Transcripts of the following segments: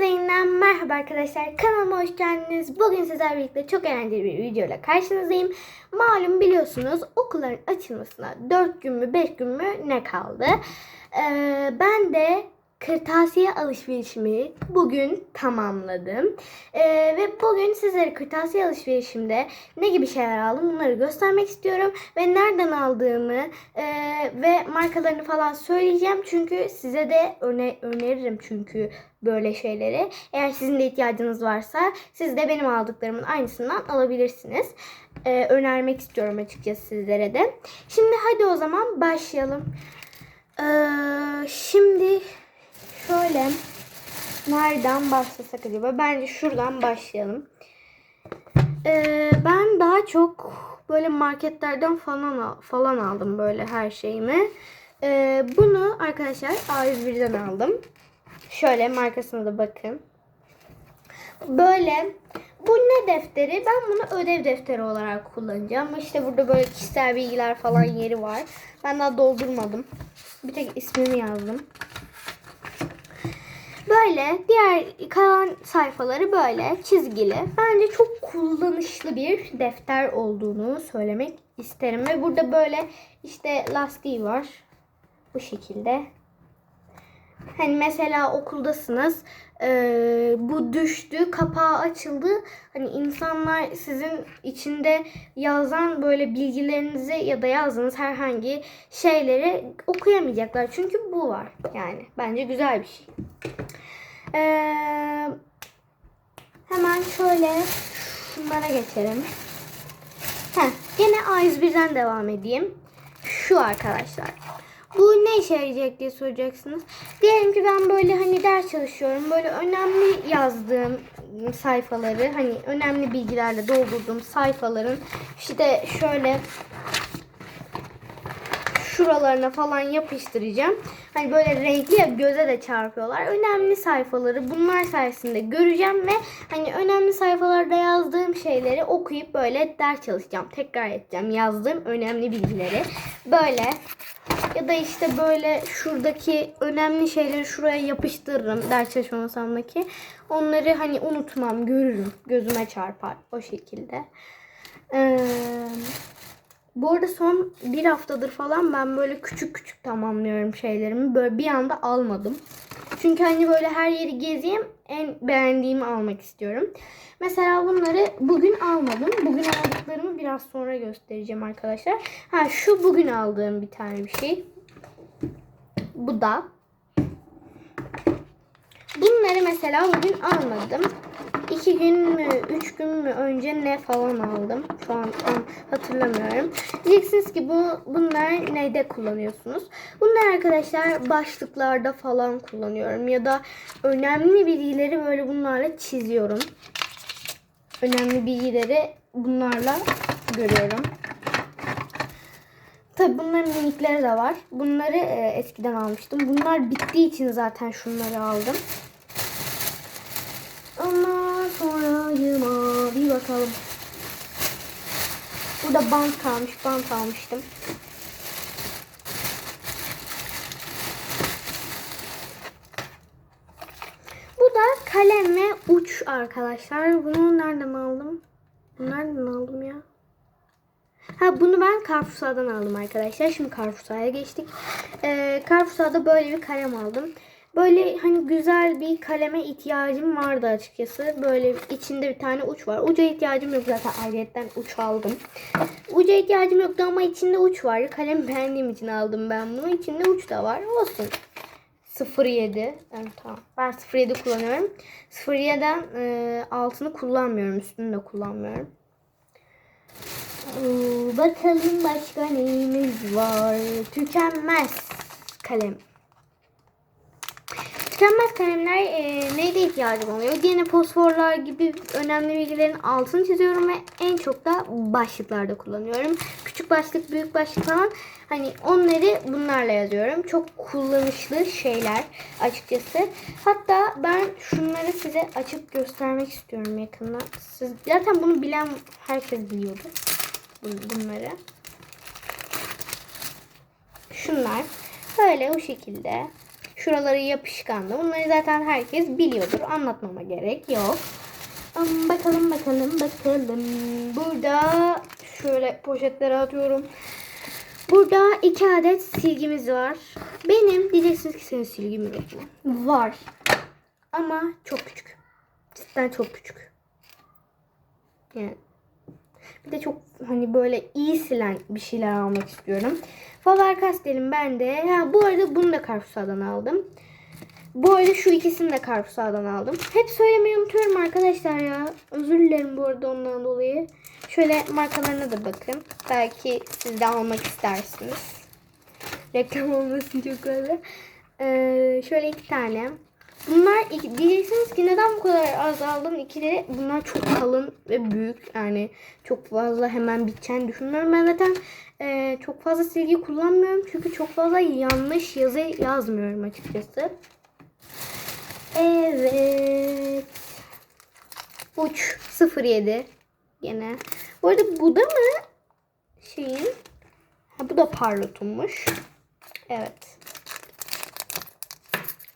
Hepinize merhaba arkadaşlar. Kanalıma hoş geldiniz. Bugün sizlerle birlikte çok eğlenceli bir videoyla karşınızdayım. Malum biliyorsunuz okulların açılmasına 4 gün mü 5 gün mü ne kaldı. Ee, ben de kırtasiye alışverişimi bugün tamamladım. Ee, ve bugün sizlere kırtasiye alışverişimde ne gibi şeyler aldım bunları göstermek istiyorum. Ve nereden aldığımı e, ve markalarını falan söyleyeceğim. Çünkü size de öne öneririm çünkü böyle şeyleri. Eğer sizin de ihtiyacınız varsa siz de benim aldıklarımın aynısından alabilirsiniz. Ee, önermek istiyorum açıkçası sizlere de. Şimdi hadi o zaman başlayalım. Ee, şimdi şöyle nereden başlasak acaba? Bence şuradan başlayalım. Ee, ben daha çok böyle marketlerden falan al- falan aldım böyle her şeyimi. Ee, bunu arkadaşlar A101'den aldım. Şöyle markasına da bakın. Böyle bu ne defteri? Ben bunu ödev defteri olarak kullanacağım. İşte burada böyle kişisel bilgiler falan yeri var. Ben daha doldurmadım. Bir tek ismini yazdım. Böyle diğer kalan sayfaları böyle çizgili. Bence çok kullanışlı bir defter olduğunu söylemek isterim. Ve burada böyle işte lastiği var. Bu şekilde. Hani mesela okuldasınız. Eee, bu düştü, kapağı açıldı. Hani insanlar sizin içinde yazan böyle bilgilerinizi ya da yazdığınız herhangi şeyleri okuyamayacaklar. Çünkü bu var. Yani bence güzel bir şey. Eee, hemen şöyle şunlara geçelim. Heh, gene A101'den devam edeyim. Şu arkadaşlar. Bu ne işe yarayacak diye soracaksınız. Diyelim ki ben böyle hani ders çalışıyorum. Böyle önemli yazdığım sayfaları hani önemli bilgilerle doldurduğum sayfaların işte şöyle şuralarına falan yapıştıracağım. Hani böyle renkli ya göze de çarpıyorlar. Önemli sayfaları bunlar sayesinde göreceğim ve hani önemli sayfalarda yazdığım şeyleri okuyup böyle ders çalışacağım. Tekrar edeceğim yazdığım önemli bilgileri. Böyle ya da işte böyle şuradaki önemli şeyleri şuraya yapıştırırım ders çalışma masamdaki. Onları hani unutmam, görürüm. Gözüme çarpar o şekilde. Ee, bu arada son bir haftadır falan ben böyle küçük küçük tamamlıyorum şeylerimi. Böyle bir anda almadım. Çünkü hani böyle her yeri gezeyim en beğendiğimi almak istiyorum. Mesela bunları bugün almadım. Bugün aldıklarımı biraz sonra göstereceğim arkadaşlar. Ha şu bugün aldığım bir tane bir şey. Bu da. Bunları mesela bugün almadım. İki gün mü, üç gün mü önce ne falan aldım. Şu an tam hatırlamıyorum. Diyeceksiniz ki bu bunlar neyde kullanıyorsunuz? Bunlar arkadaşlar başlıklarda falan kullanıyorum. Ya da önemli bilgileri böyle bunlarla çiziyorum. Önemli bilgileri bunlarla görüyorum. Tabi bunların minikleri de var. Bunları e, eskiden almıştım. Bunlar bittiği için zaten şunları aldım. Ondan sonra yıma bir bakalım. Burada bant kalmış. Bant almıştım. Bu da kalem ve uç arkadaşlar. Bunu nereden aldım? Bunu Nereden aldım ya? Ha bunu ben Carrefour'dan aldım arkadaşlar. Şimdi Carrefour'a geçtik. Ee, Carrefour'da böyle bir kalem aldım. Böyle hani güzel bir kaleme ihtiyacım vardı açıkçası. Böyle içinde bir tane uç var. Uca ihtiyacım yok zaten ayrıyetten uç aldım. Uca ihtiyacım yoktu ama içinde uç var. Kalem beğendiğim için aldım ben bunu. İçinde uç da var. Olsun. 07. Evet, tamam. Ben 07 kullanıyorum. 07'den e, altını kullanmıyorum. Üstünü de kullanmıyorum. Bakalım başka neyimiz var. Tükenmez kalem. Tükenmez kalemler e, neyde ihtiyacım oluyor? Yine fosforlar gibi önemli bilgilerin altını çiziyorum ve en çok da başlıklarda kullanıyorum. Küçük başlık, büyük başlık falan hani onları bunlarla yazıyorum. Çok kullanışlı şeyler açıkçası. Hatta ben şunları size açıp göstermek istiyorum yakından. Siz zaten bunu bilen herkes biliyordu bun- bunları. Şunlar böyle o şekilde. Şuraları yapışkanlı. Bunları zaten herkes biliyordur. Anlatmama gerek yok. Bakalım bakalım bakalım. Burada şöyle poşetlere atıyorum. Burada iki adet silgimiz var. Benim diyeceksiniz ki senin silgin yok mu? Var. Ama çok küçük. Cidden çok küçük. Yani bir de çok hani böyle iyi silen bir şeyler almak istiyorum. Faber Castell'in ben de. Ha, bu arada bunu da Carrefour'dan aldım. Bu arada şu ikisini de Carrefour'dan aldım. Hep söylemeyi unutuyorum arkadaşlar ya. Özür dilerim bu arada ondan dolayı. Şöyle markalarına da bakın. Belki siz de almak istersiniz. Reklam olmasın çok öyle. Ee, şöyle iki tane. Bunlar iki- diyeceksiniz ki neden bu kadar az aldın? İkili bunlar çok kalın ve büyük. Yani çok fazla hemen biteceğini düşünmüyorum. Ben zaten e, çok fazla silgi kullanmıyorum. Çünkü çok fazla yanlış yazı yazmıyorum açıkçası. Evet. Uç 07 gene. Bu arada bu da mı şeyin? Ha, bu da parlotummuş. Evet.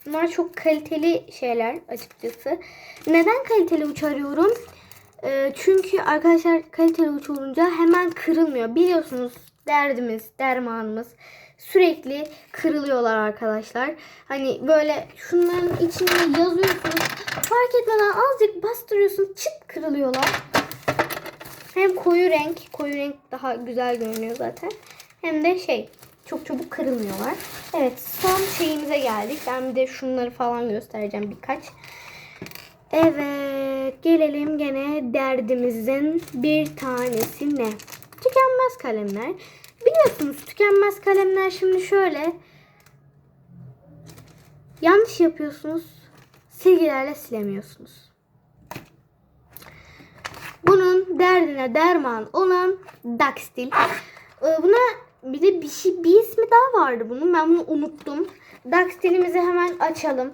Bunlar çok kaliteli şeyler açıkçası. Neden kaliteli uç arıyorum? Ee, çünkü arkadaşlar kaliteli uç olunca hemen kırılmıyor. Biliyorsunuz derdimiz, dermanımız sürekli kırılıyorlar arkadaşlar. Hani böyle şunların içine yazıyorsunuz. Fark etmeden azıcık bastırıyorsun çıt kırılıyorlar. Hem koyu renk, koyu renk daha güzel görünüyor zaten. Hem de şey çok çabuk kırılmıyorlar. Evet son şeyimize geldik. Ben bir de şunları falan göstereceğim birkaç. Evet gelelim gene derdimizin bir tanesine. Tükenmez kalemler. Biliyorsunuz tükenmez kalemler şimdi şöyle. Yanlış yapıyorsunuz. Silgilerle silemiyorsunuz. Bunun derdine derman olan Daxtil. Ee, Buna bir de bir şey bir ismi daha vardı bunun. Ben bunu unuttum. Daxtil'imizi hemen açalım.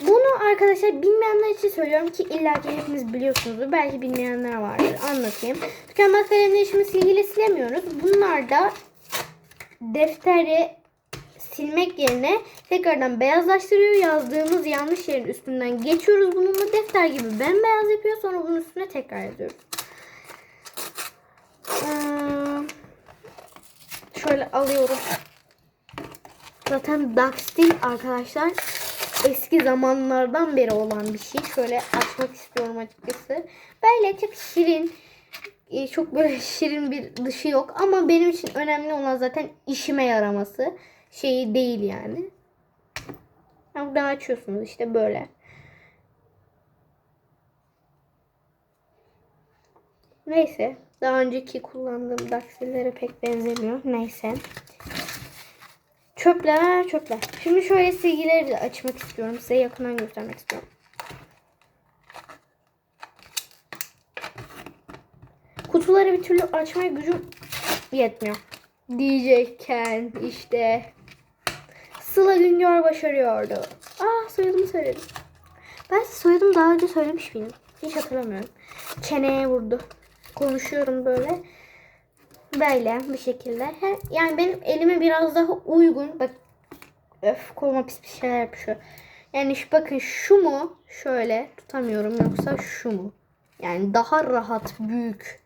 Bunu arkadaşlar bilmeyenler için söylüyorum ki illa ki hepiniz biliyorsunuzdur. Belki bilmeyenler vardır. Anlatayım. Tükenmez kalemleri şimdi silgiyle silemiyoruz. Bunlar da defteri silmek yerine tekrardan beyazlaştırıyor. Yazdığımız yanlış yerin üstünden geçiyoruz. Bununla defter gibi bembeyaz yapıyor. Sonra bunun üstüne tekrar yazıyoruz. Şöyle alıyorum. Zaten Daxtil arkadaşlar eski zamanlardan beri olan bir şey. Şöyle açmak istiyorum açıkçası. Böyle çok şirin. e, Çok böyle şirin bir dışı yok. Ama benim için önemli olan zaten işime yaraması. Şeyi değil yani. Buradan açıyorsunuz işte böyle. Neyse. Daha önceki kullandığım Daxil'lere pek benzemiyor. Neyse. Çöpler çöpler. Şimdi şöyle silgileri de açmak istiyorum. Size yakından göstermek istiyorum. Kutuları bir türlü açmaya gücüm yetmiyor. Diyecekken işte Sıla Güngör başarıyordu. Aa soyadımı söyledim. Ben size soyadımı daha önce söylemiş miydim? Hiç hatırlamıyorum. Çeneye vurdu. Konuşuyorum böyle. Böyle bir şekilde. Her- Yani benim elime biraz daha uygun. Bak öf koluma pis bir şeyler yapışıyor. Yani şu, bakın şu mu? Şöyle tutamıyorum yoksa şu mu? Yani daha rahat, büyük.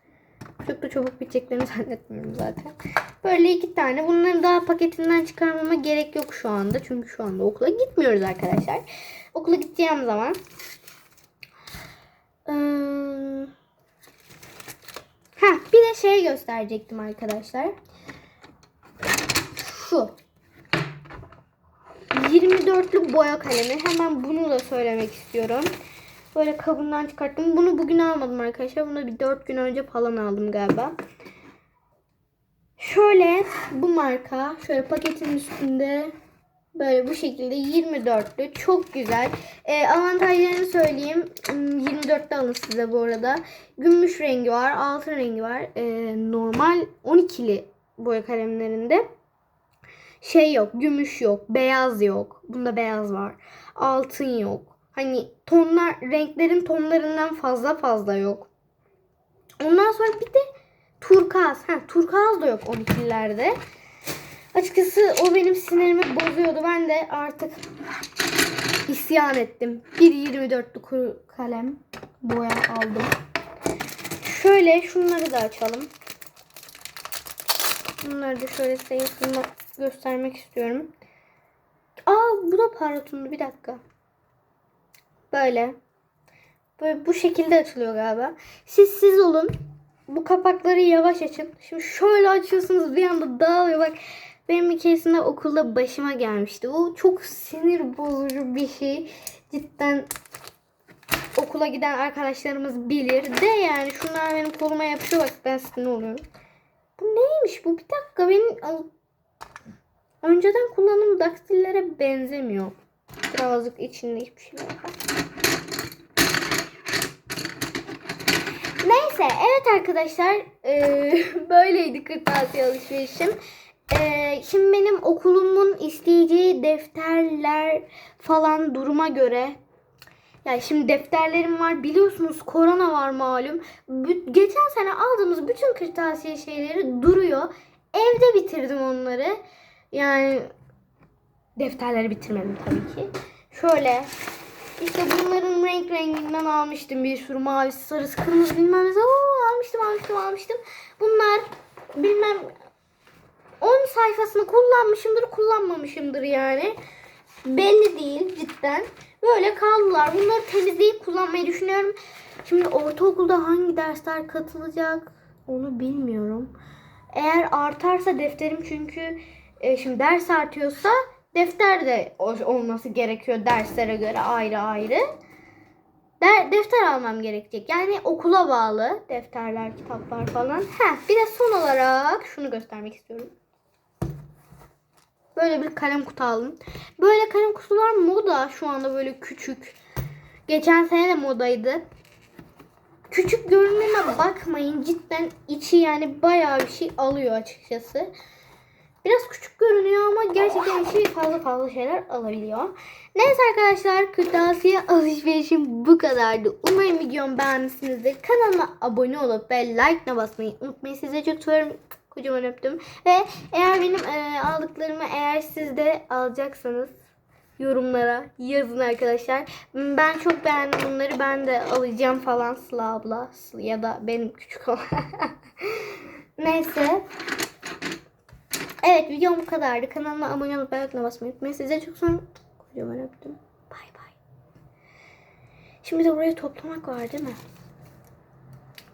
Çok da çabuk biteceklerini zannetmiyorum zaten. Böyle iki tane. Bunları daha paketinden çıkarmama gerek yok şu anda. Çünkü şu anda okula gitmiyoruz arkadaşlar. Okula gideceğim zaman Ee, Ha bir de şey gösterecektim arkadaşlar. Şu. 24'lük boya kalemi. Hemen bunu da söylemek istiyorum. Böyle kabından çıkarttım. Bunu bugün almadım arkadaşlar. Bunu bir 4 gün önce falan aldım galiba. Şöyle bu marka. Şöyle paketin üstünde Böyle bu şekilde 24'lü çok güzel. Ee, avantajlarını söyleyeyim. Hmm, 24'te alın size bu arada. Gümüş rengi var, altın rengi var. Ee, normal 12'li boya kalemlerinde şey yok, gümüş yok, beyaz yok. Bunda beyaz var. Altın yok. Hani tonlar, renklerin tonlarından fazla fazla yok. Ondan sonra bir de turkuaz. Ha, turkuaz da yok 12'lilerde. Açıkçası o benim sinirimi bozuyordu. Ben de artık isyan ettim. 1.24'lü kuru kalem boya aldım. Şöyle şunları da açalım. Bunları da şöyle yakından göstermek istiyorum. Aa bu da parlatundu bir dakika. Böyle. Böyle bu şekilde açılıyor galiba. Siz siz olun. Bu kapakları yavaş açın. Şimdi şöyle açıyorsunuz bir anda dağılıyor. Bak benim bir keresinde okulda başıma gelmişti. O çok sinir bozucu bir şey. Cidden okula giden arkadaşlarımız bilir. De yani şunlar benim koluma yapışıyor. Bak ben sinir oluyorum. Bu neymiş bu? Bir dakika benim önceden kullandığım daktillere benzemiyor. Birazcık içinde hiçbir şey yok. Neyse evet arkadaşlar eee, böyleydi kırtasiye alışverişim. Eee, şimdi benim okulumun isteyeceği defterler falan duruma göre ya şimdi defterlerim var biliyorsunuz korona var malum. Geçen sene aldığımız bütün kırtasiye şeyleri duruyor. Evde bitirdim onları. Yani defterleri bitirmedim tabii ki. Şöyle işte bunların renk renginden almıştım bir sürü mavisi, sarısı, kırmızı bilmem ne. Oo, almıştım, almıştım, almıştım. Bunlar bilmem 10 sayfasını kullanmışımdır, kullanmamışımdır yani. Belli değil cidden. Böyle kaldılar. Bunları temizleyip kullanmayı düşünüyorum. Şimdi ortaokulda hangi dersler katılacak onu bilmiyorum. Eğer artarsa defterim çünkü e, şimdi ders artıyorsa defter de olması gerekiyor derslere göre ayrı ayrı. Der, defter almam gerekecek. Yani okula bağlı defterler, kitaplar falan. Heh, bir de son olarak şunu göstermek istiyorum. Böyle bir kalem kutu aldım. Böyle kalem kutular moda şu anda böyle küçük. Geçen sene de modaydı. Küçük görünümüne bakmayın. Cidden içi yani bayağı bir şey alıyor açıkçası. Biraz küçük görünüyor ama gerçekten içi fazla fazla şeyler alabiliyor. Neyse arkadaşlar kırtasiye alışverişim bu kadardı. Umarım videomu beğenmişsinizdir. Kanalıma abone olup ve like basmayı unutmayın. Size çok seviyorum. Kocaman öptüm. Ve eğer benim e, aldıklarımı eğer siz de alacaksanız yorumlara yazın arkadaşlar. Ben çok beğendim bunları. Ben de alacağım falan Sıla abla ya da benim küçük olan. Neyse. Evet videom bu kadardı. Kanalıma abone olup beğenme basmayı unutmayın. Size çok sonra kocaman öptüm. Bay bay. Şimdi de burayı toplamak var değil mi?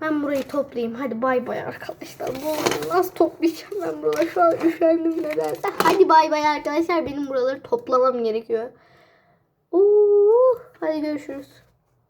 Ben burayı toplayayım. Hadi bay bay arkadaşlar. Bu nasıl toplayacağım ben buraları? Şu an üşendim nedense. Hadi bay bay arkadaşlar. Benim buraları toplamam gerekiyor. Oo, hadi görüşürüz.